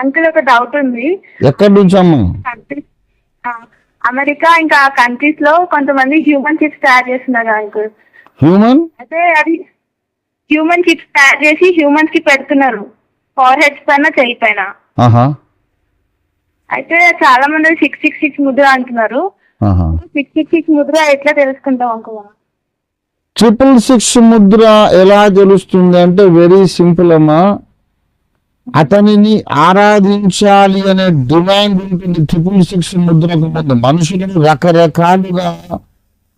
Uncle ఒక doubt ఉంది. ఎక్కడి నుంచి అమ్మా? అమెరికా ఇంకా కంట్రీస్లో కొంతమంది హ్యూమన్ చిప్స్ తయారు చేస్తున్నారు అంకుల్ హ్యూమన్ అయితే అది హ్యూమన్ చిప్స్ తయారు చేసి హ్యూమన్స్కి పెడుతున్నారు. ఫోర్ హెడ్స్ పైన చెయ్యి పైన. అయితే చాలా మంది సిక్స్ సిక్స్ సిక్స్ ముద్ర అంటున్నారు. సిక్స్ సిక్స్ సిక్స్ ముద్ర ఎట్లా తెలుసుకుంటాం అంకుల్ ట్రిపుల్ సిక్స్ ముద్ర ఎలా తెలుస్తుంది అంటే వెరీ సింపుల్ అమ్మా. అతనిని ఆరాధించాలి అనే డిమాండ్ ఉంటుంది. ట్రిపుల్ సిక్స్ ముద్రకు ముందు మనుషులను రకరకాలుగా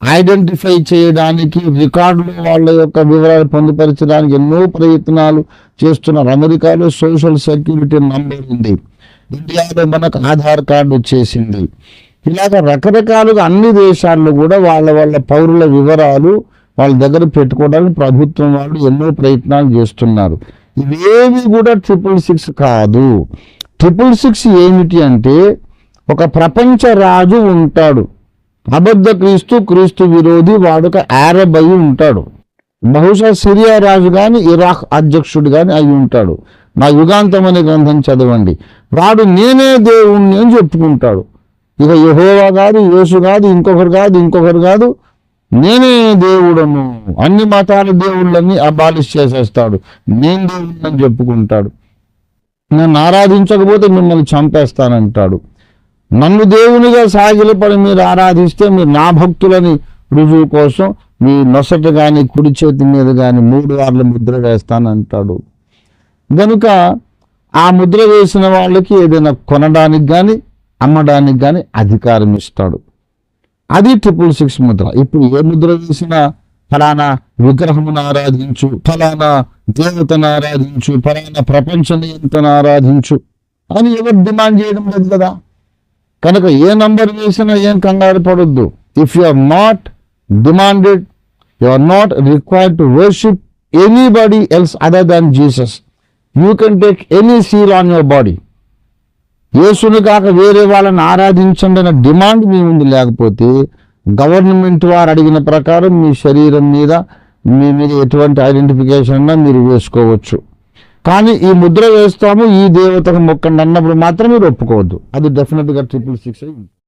ఐడెంటిఫై చేయడానికి రికార్డులు వాళ్ళ యొక్క వివరాలు పొందుపరచడానికి ఎన్నో ప్రయత్నాలు చేస్తున్నారు. అమెరికాలో సోషల్ సెక్యూరిటీ నంబర్ ఉంది. ఇండియాలో మనకు ఆధార్ కార్డు వచ్చేసింది. ఇలాగ రకరకాలుగా అన్ని దేశాల్లో కూడా వాళ్ళ వాళ్ళ పౌరుల వివరాలు వాళ్ళ దగ్గర పెట్టుకోవడానికి ప్రభుత్వం వాళ్ళు ఎన్నో ప్రయత్నాలు చేస్తున్నారు. ఇవేవి కూడా ట్రిపుల్ సిక్స్ కాదు. ట్రిపుల్ సిక్స్ ఏమిటి అంటే ఒక ప్రపంచ రాజు ఉంటాడు. అబద్ధ క్రీస్తు క్రీస్తు విరోధి వాడొక ఆరబ్ అయి ఉంటాడు. బహుశా సిరియా రాజు కానీ ఇరాక్ అధ్యక్షుడు కానీ అయి ఉంటాడు. నా యుగాంతం అనే గ్రంథం చదవండి. వాడు నేనే దేవుణ్ణి అని చెప్పుకుంటాడు. ఇక యహోవా కాదు యేసు కాదు ఇంకొకరు కాదు ఇంకొకరు కాదు. నేనే దేవుడను. అన్ని మతాల దేవుళ్ళని అబాలిష్ చేసేస్తాడు. నేను దేవుడిని అని చెప్పుకుంటాడు. నన్ను ఆరాధించకపోతే మిమ్మల్ని చంపేస్తానంటాడు. నన్ను దేవునిగా సాగిలపడి మీరు ఆరాధిస్తే మీరు నా భక్తులని రుజువు కోసం మీ నొసట కానీ కుడి చేతి మీద కానీ మూడు వార్ల ముద్ర వేస్తానంటాడు. కనుక ఆ ముద్ర వేసిన వాళ్ళకి ఏదైనా కొనడానికి కానీ అమ్మడానికి కానీ అధికారం ఇస్తాడు. అది ట్రిపుల్ సిక్స్ ముద్ర. ఇప్పుడు ఏ ముద్ర వేసినా ఫలానా విగ్రహమును ఆరాధించు ఫలానా దేవతను ఆరాధించు ఫలానా ప్రపంచ నియంతను ఆరాధించు. అని ఎవరు డిమాండ్ చేయడం లేదు కదా. కనుక ఏ నంబర్ వేసినా ఏం కంగారు పడొద్దు. If you are not demanded you are not required to worship anybody else other than Jesus you can take any seal on your body యేసుని కాక వేరే వాళ్ళని ఆరాధించండి అన్న డిమాండ్ మీ ముందు లేకపోతే గవర్నమెంట్ వారు అడిగిన ప్రకారం మీ శరీరం మీద మీ మీద ఎటువంటి ఐడెంటిఫికేషన్ మీరు వేసుకోవచ్చు. కానీ ఈ ముద్ర వేస్తాము ఈ దేవతకు మొక్కండి అన్నప్పుడు మాత్రం మీరు ఒప్పుకోవద్దు. అది డెఫినెట్గా ట్రిపుల్ సిక్స్